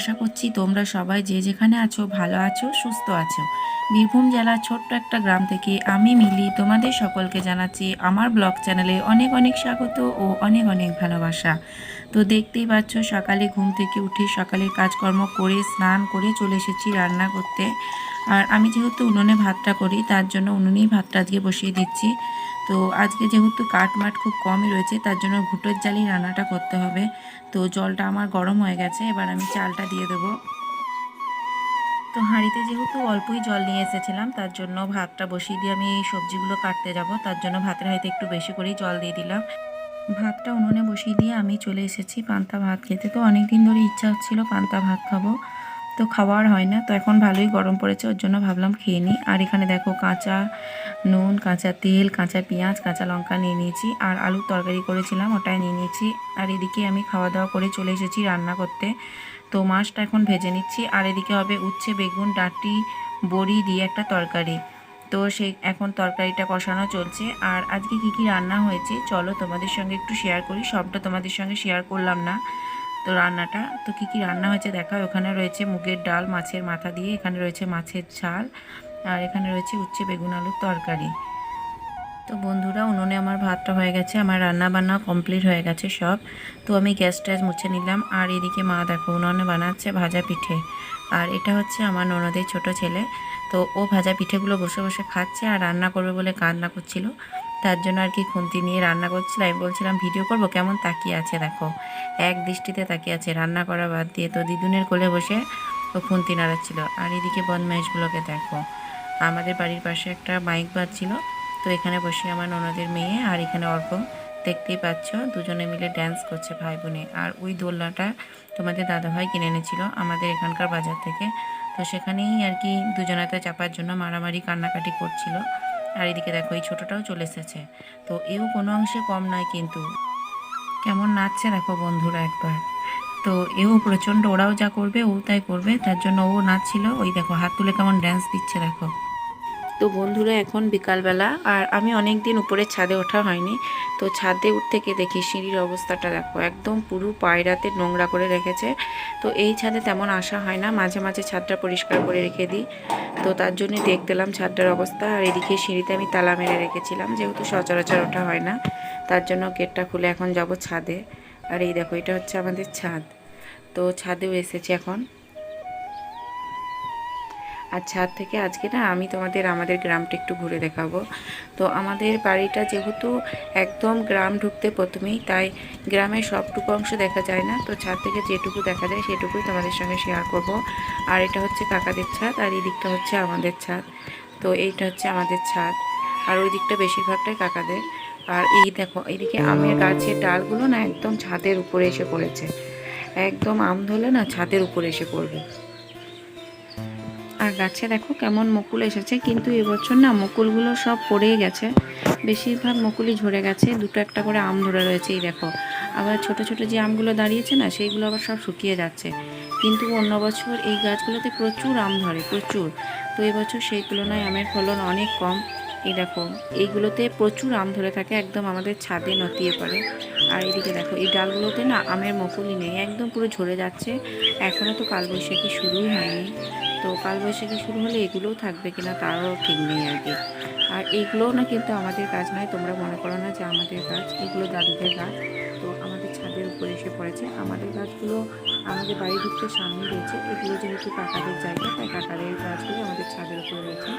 আশা করছি তোমরা সবাই যে যেখানে আছো, ভালো আছো, সুস্থ আছো। বীরভূম জেলার ছোট্ট একটা গ্রাম থেকে আমি মিলি তোমাদের সকলকে জানাচ্ছি আমার ব্লগ চ্যানেলে অনেক অনেক স্বাগত ও অনেক অনেক ভালোবাসা। তো দেখতেই পাচ্ছ, সকালে ঘুম থেকে উঠে সকালের কাজকর্ম করে, স্নান করে চলে এসেছি রান্না করতে। আর আমি যেহেতু উনুনে ভাতটা করি, তার জন্য উনুনেই ভাতটা আজকে বসিয়ে দিচ্ছি। তো আজকে যেহেতু কাঠ মাঠ খুব কমই রয়েছে, তার জন্য ঘুটোর জালি রান্নাটা করতে হবে। তো জলটা আমার গরম হয়ে গেছে, এবার আমি চালটা দিয়ে দেবো। তো হাঁড়িতে যেহেতু অল্পই জল নিয়ে এসেছিলাম, তার জন্য ভাতটা বসিয়ে দিয়ে আমি এই সবজিগুলো কাটতে যাব। তার জন্য ভাতের হাঁড়িতে একটু বেশি করেই জল দিয়ে দিলাম। ভাতটা উনুনে বসিয়ে দিয়ে আমি চলে এসেছি পান্তা ভাত খেতে। তো অনেক দিন ধরে ইচ্ছা হচ্ছিল পান্তা ভাত খাব। তো খাওয়ার হয় না, তো এখন ভালোই গরম পড়েছে, ওর জন্য ভাবলাম খেয়ে নিই। আর এখানে দেখো কাঁচা নুন, কাঁচা তেল, কাঁচা পেঁয়াজ, কাঁচা লঙ্কা নিয়ে নিয়েছি, আর আলুর তরকারি করেছিলাম, ওটাই নিয়ে নিয়েছি। আর এদিকে আমি খাওয়া দাওয়া করে চলে এসেছি রান্না করতে। তো মাছটা এখন ভেজে নিচ্ছি, আর এদিকে হবে উচ্ছে, বেগুন, ডাঁটি, বড়ি দিয়ে একটা তরকারি। তো সেই এখন তরকারিটা কষানো চলছে, আর আজকে কি কি রান্না হয়েছে, চলো তোমাদের সঙ্গে একটু শেয়ার করি, সবটা তোমাদের সঙ্গে শেয়ার করলাম না। তো রান্নাটা, তো কি কি রান্না হয়েছে দেখা ওখানে রয়েছে মুগের ডাল, মাছের মাথা দিয়ে, এখানে রয়েছে মাছের ঝাল, আর এখানে রয়েছে উচ্ছে, বেগুন, আলুর তরকারি। তো বন্ধুরা, উনুনে আমার ভাতটা হয়ে গেছে, আমার রান্না বান্না কমপ্লিট হয়ে গেছে সব। তো আমি গ্যাস ট্যাস মুছে নিলাম, আর এদিকে মা দেখো, উনুনে বানাচ্ছে ভাজা পিঠে। আর এটা হচ্ছে আমার ননদের ছোট ছেলে। তো ও ভাজা পিঠেগুলো বসে বসে খাচ্ছে আর রান্না করবে বলে কান্না করছিল। তার জন্য আর কি খুন্তি নিয়ে রান্না করছিল। আমি বলছিলাম, ভিডিও করব, কেমন তাকিয়ে আছে দেখো। এক দৃষ্টিতে তাকিয়ে আছে, রান্না করা বাদ দিয়ে তো দিদুনের কোলে বসে ও খুন্তি নাড়াচ্ছিল। আর এদিকে বদমাইশগুলোকে দেখো। আমাদের বাড়ির পাশে একটা বাইক বাজছিল তো এখানে বসে আমার ননদের মেয়ে আর এখানে অর্ক। দেখতেই পাচ্ছ, দুজনে মিলে ড্যান্স করছে ভাই বোনে আর ওই দোলনাটা তোমাদের দাদাভাই কিনে এনেছিল আমাদের এখানকার বাজার থেকে। তো সেখানেই আর কি দুজনাতে চাপার জন্য মারামারি কান্নাকাটি করছিল। আর এদিকে দেখো, এই ছোটোটাও চলে এসেছে। তো এও কোনো অংশে কম নয় কিন্তু। কেমন নাচছে দেখো বন্ধুরা একবার। তো এও প্রচণ্ড, ওরাও যা করবে, ও তাই করবে। তার জন্য ও নাচছিল, ওই দেখো, হাত তুলে কেমন ড্যান্স দিচ্ছে দেখো। তো বন্ধুরা, এখন বিকালবেলা, আর আমি অনেক দিন উপরে ছাদে ওঠা হয়নি। তো ছাদে উঠতে গিয়ে দেখি সিঁড়ির অবস্থাটা দেখো, একদম পুরো পায়রাতে নোংরা করে রেখেছে। তো এই ছাদে তেমন আসা হয় না, মাঝে মাঝে ছাদটা পরিষ্কার করে রেখে দিই। তো তার জন্যে দিলাম ছাদটার অবস্থা। আর এদিকে সিঁড়িতে আমি তালা মেরে রেখেছিলাম, যেহেতু সচরাচর ওঠা হয় না। তার জন্য গেটটা খুলে এখন যাব ছাদে। আর এই দেখো, এটা হচ্ছে আমাদের ছাদ। তো ছাদেও এসেছে এখন। আর ছাদ থেকে আজকে না আমি তোমাদের, আমাদের গ্রামটা একটু ঘুরে দেখাবো। তো আমাদের বাড়িটা যেহেতু একদম গ্রাম ঢুকতে প্রথমেই, তাই গ্রামের সবটুকু অংশ দেখা যায় না। তো ছাদ থেকে যেটুকু দেখা যায় সেটুকুই তোমাদের সঙ্গে শেয়ার করব। আর এটা হচ্ছে কাকাদের ছাদ, আর এই দিকটা হচ্ছে আমাদের ছাদ। তো এইটা হচ্ছে আমাদের ছাদ, আর ওই দিকটা বেশিরভাগটাই কাকাদের। আর এই দেখো, এইদিকে আমের গাছের ডালগুলো না একদম ছাদের উপরে এসে পড়েছে। একদম আম ধরলে না ছাদের উপরে এসে পড়বে। আর গাছে দেখো কেমন মুকুল এসেছে, কিন্তু এবছর না মুকুলগুলো সব পড়েই গেছে। বেশিরভাগ মুকুলই ঝরে গেছে, দুটো একটা করে আম ধরে রয়েছে, এই দেখো। আবার ছোট ছোট যে আমগুলো দাঁড়িয়েছে না, সেইগুলো আবার সব শুকিয়ে যাচ্ছে। কিন্তু অন্য বছর এই গাছগুলোতে প্রচুর আম ধরে, প্রচুর। তো এবছর সেই তুলনায় আমের ফলন অনেক কম। এই দেখো, এইগুলোতে প্রচুর আম ধরে থাকে, একদম আমাদের ছাদে নতিয়ে পড়ে। আর এদিকে দেখো, এই ডালগুলোতে না আমের মুকুলই নেই, একদম পুরো ঝরে যাচ্ছে। এখনও তো কালবৈশাখী শুরুই হয়নি। কালবৈশাখী শুরু হলে এগুলোও থাকবে কিনা তারও ঠিক নেই আর কি। আর এইগুলোও না কিন্তু আমাদের কাজ নয়, তোমরা মনে করো না যে আমাদের গাছ এগুলো দাদুদের গাছ তো আমাদের ছাদের উপরে এসে পড়েছে। আমাদের গাছগুলো আমাদের বাড়ি ঢুকতে সামনে রয়েছে। এগুলো যেহেতু কাকাদের জায়গা, তাই কাকাদের গাছগুলো আমাদের ছাদের উপরে রয়েছে।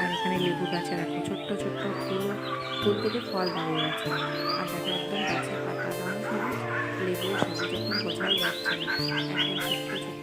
আর এখানে লেবু গাছে রাখো ছোট্ট ছোট্ট ফুল ফুল থেকে ফল দাঁড়িয়ে আছে আর দেখো একদম গাছের পাতা সবুজ লেবু, সবুজ এখন বোঝাই যাচ্ছে না। ছোট্ট ছোট্ট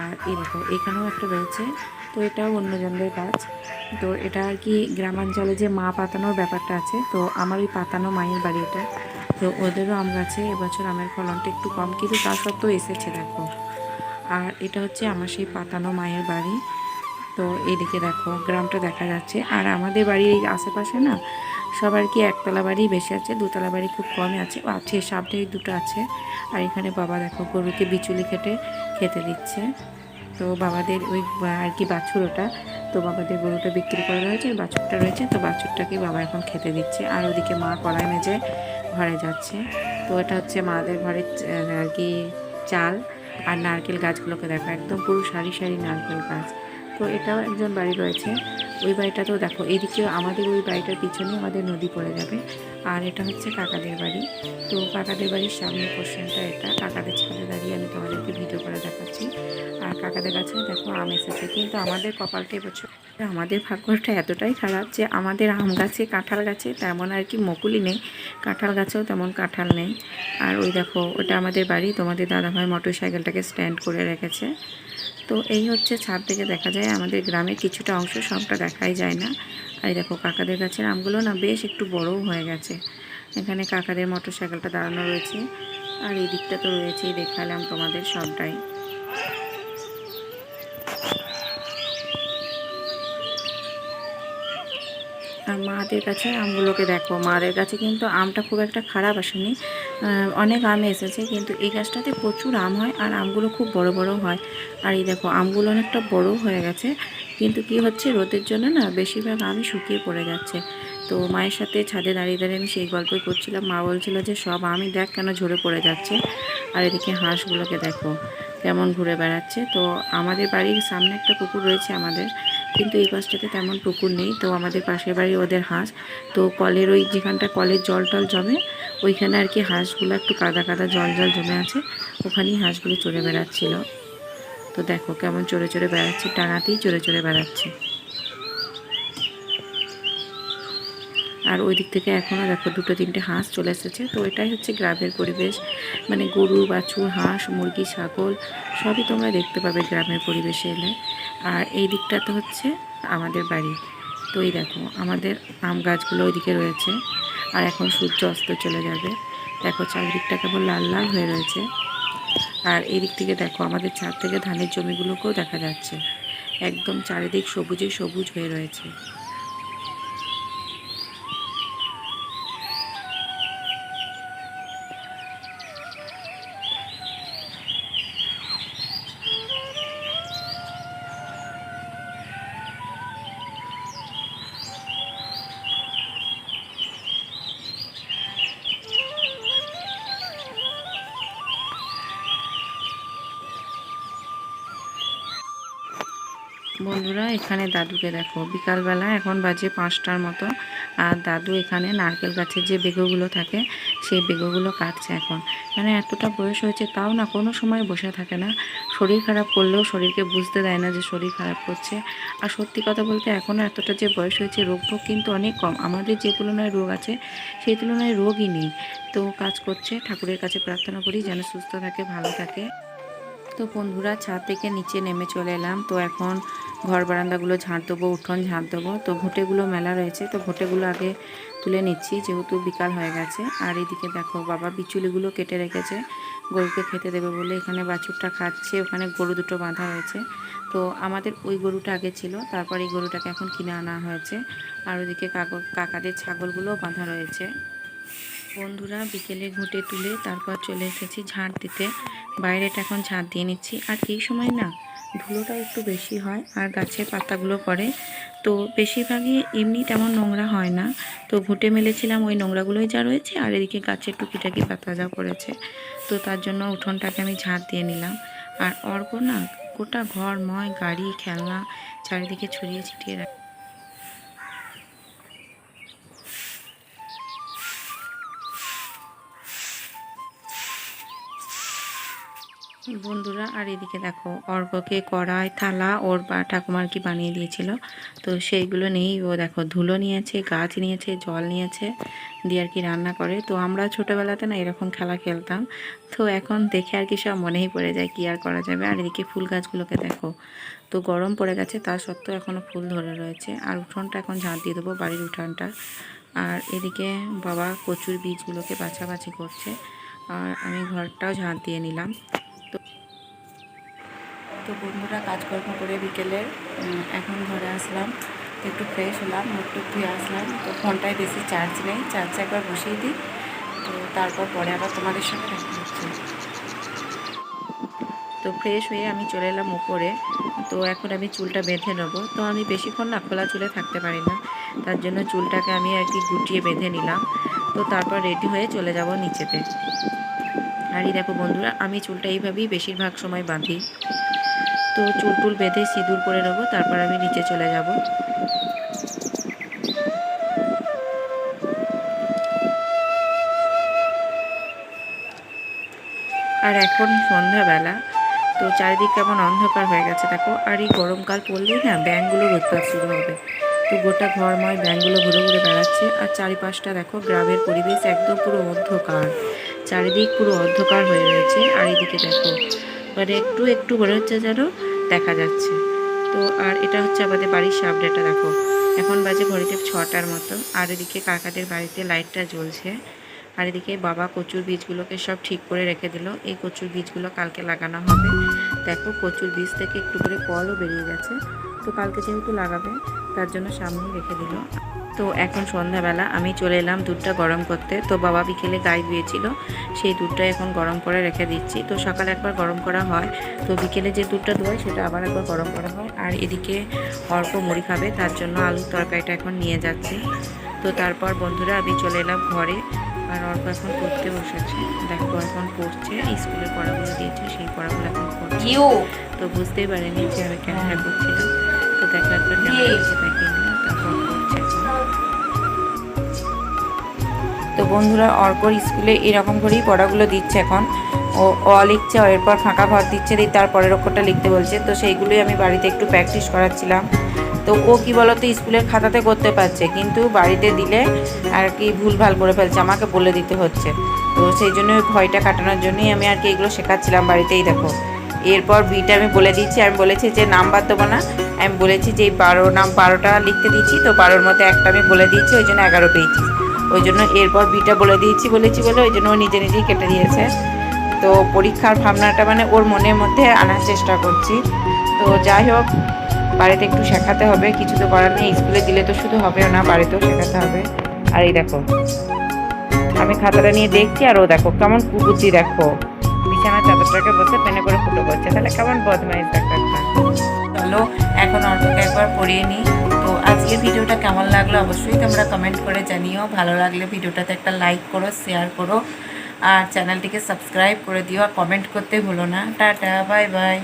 আর এই দেখো, এখানেও একটা রয়েছে। তো এটাও অন্যজনদের কাজ। তো এটা আর কি গ্রামাঞ্চলে যে মা পাতানোর ব্যাপারটা আছে, তো আমার ওই পাতানো মায়ের বাড়ি এটা। তো ওদেরও আম গাছে এবছর আমের ফলনটা একটু কম, কিন্তু তা সত্ত্বেও এসেছে দেখো। আর এটা হচ্ছে আমার সেই পাতানো মায়ের বাড়ি। তো এইদিকে দেখো, গ্রামটা দেখা যাচ্ছে। আর আমাদের বাড়ির এই আশেপাশে না সবার কি একতলা বাড়ি বেশি আছে? দুতলা বাড়ি খুব কমই আছে। আছে সামনে দুটো আছে। আর এখানে বাবা দেখো গরুকে বিচুলি কেটে খেতে দিচ্ছে। তো বাবাদের ওই আর কি বাছুর ওটা। তো বাবাদের গরুটা বিক্রি করা রয়েছে বাছুরটা রয়েছে। তো বাছুরটাকে বাবা এখন খেতে দিচ্ছে। আর ওদিকে মা কড়াই মেজে ঘরে যাচ্ছে। তো এটা হচ্ছে মাদের ঘরের আর কি চাল। আর নারকেল গাছগুলোকে দেখো, একদম পুরো সারি সারি নারকেল গাছ। তো এটাও একজন বাড়ি রয়েছে। ওই বাড়িটাতেও দেখো এদিকেও আমাদের ওই বাড়িটার পিছনে আমাদের নদী পড়ে যাবে। আর এটা হচ্ছে কাকাদের বাড়ি। তো কাকাদের বাড়ির সামনে পোর্শনটা এটা। কাকাদের ছাদে দাঁড়িয়ে আমি তোমাদেরকে ভিডিও করে দেখাচ্ছি। কাকাদের কাছে। দেখো, আম এসেছে। কিন্তু আমাদের কপালটা এবছর, আমাদের ভাগ্যটা এতটাই খারাপ যে আমাদের আম গাছে কাঁঠাল গাছে তেমন আর কি মকুলি নেই। কাঁঠাল গাছেও তেমন কাঁঠাল নেই। আর ওই দেখো, ওটা আমাদের বাড়ি। তোমাদের দাদাভাই মোটর সাইকেলটাকে স্ট্যান্ড করে রেখেছে। তো এই হচ্ছে ছাদ থেকে দেখা যায়, আমাদের গ্রামের কিছুটা অংশ সবটা দেখাই যায় না। আর দেখো, কাকাদের গাছের আমগুলো না বেশ একটু বড়ও হয়ে গেছে। এখানে কাকাদের মোটর সাইকেলটা দাঁড়ানো রয়েছে। আর এই দিকটা তো রয়েছেই, দেখালাম তোমাদের সবটাই। আর মাদের কাছে আমগুলোকে দেখো। মাদের কাছে কিন্তু আমটা খুব একটা খারাপ আসেনি। অনেক আম এসেছে, কিন্তু এই গাছটাতে প্রচুর আম হয় আর আমগুলো খুব বড় বড় হয়। আর এই দেখো, আমগুলো অনেকটা বড় হয়ে গেছে, কিন্তু কি হচ্ছে, রোদের জন্য না বেশিরভাগ আমই শুকিয়ে পড়ে যাচ্ছে। তো মায়ের সাথে ছাদে দাঁড়িয়ে দাঁড়িয়ে আমি সেই গল্পই করছিলাম। মা বলছিল যে, সব আমি দেখ কেন ঝরে পড়ে যাচ্ছে। আর এদিকে হাঁসগুলোকে দেখো, কেমন ঘুরে বেড়াচ্ছে। তো আমাদের বাড়ির সামনে একটা পুকুর রয়েছে আমাদের। কিন্তু এই পাশটাতে তেমন পুকুর নেই। তো আমাদের পাশের বাড়ি ওদের হাঁস। তো কলের ওই যেখানটা কলের জল টল জমে, ওইখানে আর কি হাঁসগুলো একটু কাদা কাদা জল জল জমে আছে। ওখানেই হাঁসগুলো চড়ে বেড়াচ্ছিল। তো দেখো কেমন চড়ে চড়ে বেড়াচ্ছে, টানাতেই চড়ে চড়ে বেড়াচ্ছে। আর ওই দিক থেকে এখনও দেখো দুটো তিনটে হাঁস চলে এসেছে। তো এটাই হচ্ছে গ্রামের পরিবেশ। মানে গরু, বাছুর, হাঁস, মুরগি, ছাগল সবই তোমরা দেখতে পাবে গ্রামের পরিবেশে এলে। আর এই দিকটাতে হচ্ছে আমাদের বাড়ি। তো এই দেখো, আমাদের আম গাছগুলো ওইদিকে রয়েছে। আর এখন সূর্য অস্ত চলে যাবে। দেখো চারিদিকটা কেবল লাল লাল হয়ে রয়েছে। আর এই দিক থেকে দেখো, আমাদের ছাদ থেকে ধানের জমিগুলোকেও দেখা যাচ্ছে। একদম চারিদিক সবুজে সবুজ হয়ে রয়েছে। বন্ধুরা, এখানে দাদুকে দেখো। বিকালবেলা এখন বাজে পাঁচটার মতো, আর দাদু এখানে নারকেল গাছের যে বেগুগুলো থাকে, সেই বেগুগুলো কাটছে এখন। মানে এতটা বয়স হয়েছে, তাও না কোনো সময় বসে থাকে না। শরীর খারাপ করলেও শরীরকে বুঝতে দেয় না যে শরীর খারাপ করছে। আর সত্যি কথা বলতে, এখনও এতটা যে বয়স হয়েছে রোগ ভোগ কিন্তু অনেক কম। আমাদের যে তুলনায় রোগ আছে, সেই তুলনায় রোগই নেই। তো কাজ করছে, ঠাকুরের কাছে প্রার্থনা করি যেন সুস্থ থাকে, ভালো থাকে। তো বন্ধুরা, ছাদ থেকে নিচে নেমে চলে এলাম। তো এখন ঘর বারান্দাগুলো ঝাঁট দেবো, উঠোন ঝাঁট দেবো। তো ঘুঁটেগুলো মেলা রয়েছে, তো ঘুঁটেগুলো আগে তুলে নিচ্ছি, যেহেতু বিকাল হয়ে গেছে। আর এদিকে দেখো, বাবা বিচুলিগুলো কেটে রেখেছে, গরুকে খেতে দেবে বলে। এখানে বাছুরটা খাচ্ছে, ওখানে গরু দুটো বাঁধা হয়েছে। তো আমাদের ওই গরুটা আগে ছিল, তারপর এই গরুটাকে এখন কিনে আনা হয়েছে। আর ওদিকে কাকু কাকাদের ছাগলগুলো বাঁধা রয়েছে। বন্ধুরা, বিকেলে ঘুঁটে তুলে তারপর চলে এসেছি ঝাঁট দিতে। বাইরেটা এখন ঝাঁট দিয়ে নিচ্ছি। আর এই সময় না, ধুলোটা একটু বেশি হয় আর গাছের পাতাগুলো পড়ে। তো বেশিরভাগই এমনি তেমন নোংরা হয় না। তো ঘুঁটে মেলেছিলাম ওই নোংরাগুলোই যা রয়েছে আর এদিকে গাছের টুকিটাকি পাতা যা পড়েছে। তো তার জন্য উঠোনটাকে আমি ঝাঁট দিয়ে নিলাম। আর অর্ক না গোটা ঘর ময় গাড়ি, খেলনা চারিদিকে ছড়িয়ে ছিটিয়ে রাখে বন্ধুরা, আর এদিকে দেখো অর্ককে কড়াই, থালা, ওর বা ঠাকুমার কি বানিয়ে দিয়েছিল। তো সেইগুলো নিয়েই ও দেখো ধুলো নিয়েছে, গাছ নিয়েছে, জল নিয়েছে, দিয়ে আর কি রান্না করে। তো আমরা ছোটোবেলাতে না এরকম খেলা খেলতাম। তো এখন দেখে আর কি সব মনেই পড়ে যায় কি আর করা যাবে। আর এদিকে ফুল গাছগুলোকে দেখো, তো গরম পড়ে গেছে, তা সত্ত্বেও এখনও ফুল ধরে রয়েছে। আর উঠোনটা এখন ঝাঁট দিয়ে দেবো বাড়ির উঠানটা। আর এদিকে বাবা কচুর বীজগুলোকে বাছাবাছি করছে। আর আমি ঘরটাও ঝাঁট দিয়ে নিলাম। তো বন্ধুরা কাজকর্ম করে বিকেলে এখন ঘরে আসলাম, তো একটু ফ্রেশ হলাম টুক ধুয়ে আসলাম, তো ফোনটায় বেশি চার্জ নেই চার্জে একবার বসিয়ে দিই, তো তারপর পরে আবার তোমাদের সঙ্গে দেখা হচ্ছে। তো ফ্রেশ হয়ে আমি চলে এলাম উপরে, তো এখন আমি চুলটা বেঁধে নেব, তো আমি বেশিক্ষণ না খোলা চুলে থাকতে পারি না, তার জন্য চুলটাকে আমি আর কি গুটিয়ে বেঁধে নিলাম, তো তারপর রেডি হয়ে চলে যাব নিচেতে। আর এই দেখো বন্ধুরা, আমি চুলটা এইভাবেই বেশিরভাগ সময় বাঁধি। তো চুল টুল বেঁধে সিঁদুর করে নেব, তারপর আমি নিচে চলে যাব। আর এখন সন্ধ্যাবেলা, তো চারিদিক কেমন অন্ধকার হয়ে গেছে দেখো, আর এই গরমকাল পড়লেই না ব্যাঙগুলোর উৎপাত শুরু হবে। তো গোটা ঘরময় ব্যাঙগুলো ঘুরে ঘুরে বেড়াচ্ছে, আর চারিপাশটা দেখো গ্রামের পরিবেশ একদম পুরো অন্ধকার। চারিদিক পুরো অন্ধকার হয়ে রয়েছে, আর এদিকে দেখো মানে একটু একটু মনে হচ্ছে যেন দেখা যাচ্ছে। তো আর এটা হচ্ছে আমাদের বাড়ির সামনেটা দেখো। এখন বাজে ঘড়িতে ছটার মতো। আর এদিকে কাকাদের বাড়িতে লাইটটা জ্বলছে। আর এদিকে বাবা কচুর বীজগুলোকে সব ঠিক করে রেখে দিল। এই কচুর বীজগুলো কালকে লাগানো হবে। দেখো কচুর বীজ থেকে একটু করে কলও বেরিয়ে গেছে। তো কালকে যেহেতু লাগাবে, তার জন্য সামনেই রেখে দিল। তো এখন সন্ধ্যাবেলা আমি চলে এলাম দুধটা গরম করতে। তো বাবা বিকেলে গায়ে ধুয়েছিল সেই দুধটা এখন গরম করে রেখে দিচ্ছি। তো সকালে একবার গরম করা হয়। তো বিকেলে যে দুধটা ধোয় সেটা আবার একবার গরম করা হয়। আর এদিকে অল্প মুড়ি খাবে তার জন্য আলুর তরকারিটা এখন নিয়ে যাচ্ছি। তো তারপর বন্ধুরা আমি চলে এলাম ঘরে। আর অল্প এখন পড়তে বসেছে। দেখো এখন পড়ছে স্কুলের পড়াগুলো দিয়েছে সেই পড়াগুলো এখন পড়ছে। তো বুঝতেই পারিনি যে আমি ক্যামেরা করছিলাম তো দেখো একবার ক্যামেরা করতে দেখিয়ে নিলাম। তারপর তো বন্ধুরা অর্কর স্কুলে এরকম করেই পড়াগুলো দিচ্ছে এখন। ও অ লিখছে, ও এরপর ফাঁকা ঘর দিচ্ছে, দিয়ে তারপরের অক্ষরটা লিখতে বলছে। তো সেইগুলোই আমি বাড়িতে একটু প্র্যাকটিস করাচ্ছিলাম। তো ও কি বলতো, স্কুলের খাতাতে করতে পারছে, কিন্তু বাড়িতে দিলে আর কি ভুল ভালো করে ফেলছে, আমাকে বলে দিতে হচ্ছে। তো সেই জন্য ভয়টা কাটানোর জন্যই আমি আর কি এগুলো শেখাচ্ছিলাম বাড়িতেই, দেখো। এরপর বিটা আমি বলে দিচ্ছি, আমি বলেছি যে নাম্বার দেবো না। আমি বলেছি যে এই বারো, নাম বারোটা লিখতে দিচ্ছি, তো বারোর মধ্যে একটা আমি বলে দিচ্ছি ওই জন্য এগারো পেয়েছি। ওই জন্য এরপর বিটা বলে দিয়েছি, বলেছি বলে ওই জন্য ও নিজে নিজেই কেটে দিয়েছে। তো পরীক্ষার ভাবনাটা মানে ওর মনের মধ্যে আনার চেষ্টা করছি। তো যাই হোক, বাড়িতে একটু শেখাতে হবে, কিছু তো করার নেই। স্কুলে দিলে তো শুধু হবেও না, বাড়িতেও শেখাতে হবে। আর এই দেখো, আমি খাতাটা নিয়ে দেখছি আর ও দেখো, কেমন কুবুদ্ধি দেখো। বিছানার চাদরটাকে বসে পেনে করে ফুটো করছে। তাহলে কেমন বদমাইশ দেখা চলো, এখন অল্পকে একবার পড়িয়ে নিই। আজকের ভিডিওটা কেমন লাগল অবশ্যই তোমরা কমেন্ট করে জানিও। ভালো লাগলে ভিডিওটাতে একটা লাইক করো শেয়ার করো। আর চ্যানেলটিকে সাবস্ক্রাইব করে দিও আর কমেন্ট করতে ভুলো না। Tata bye bye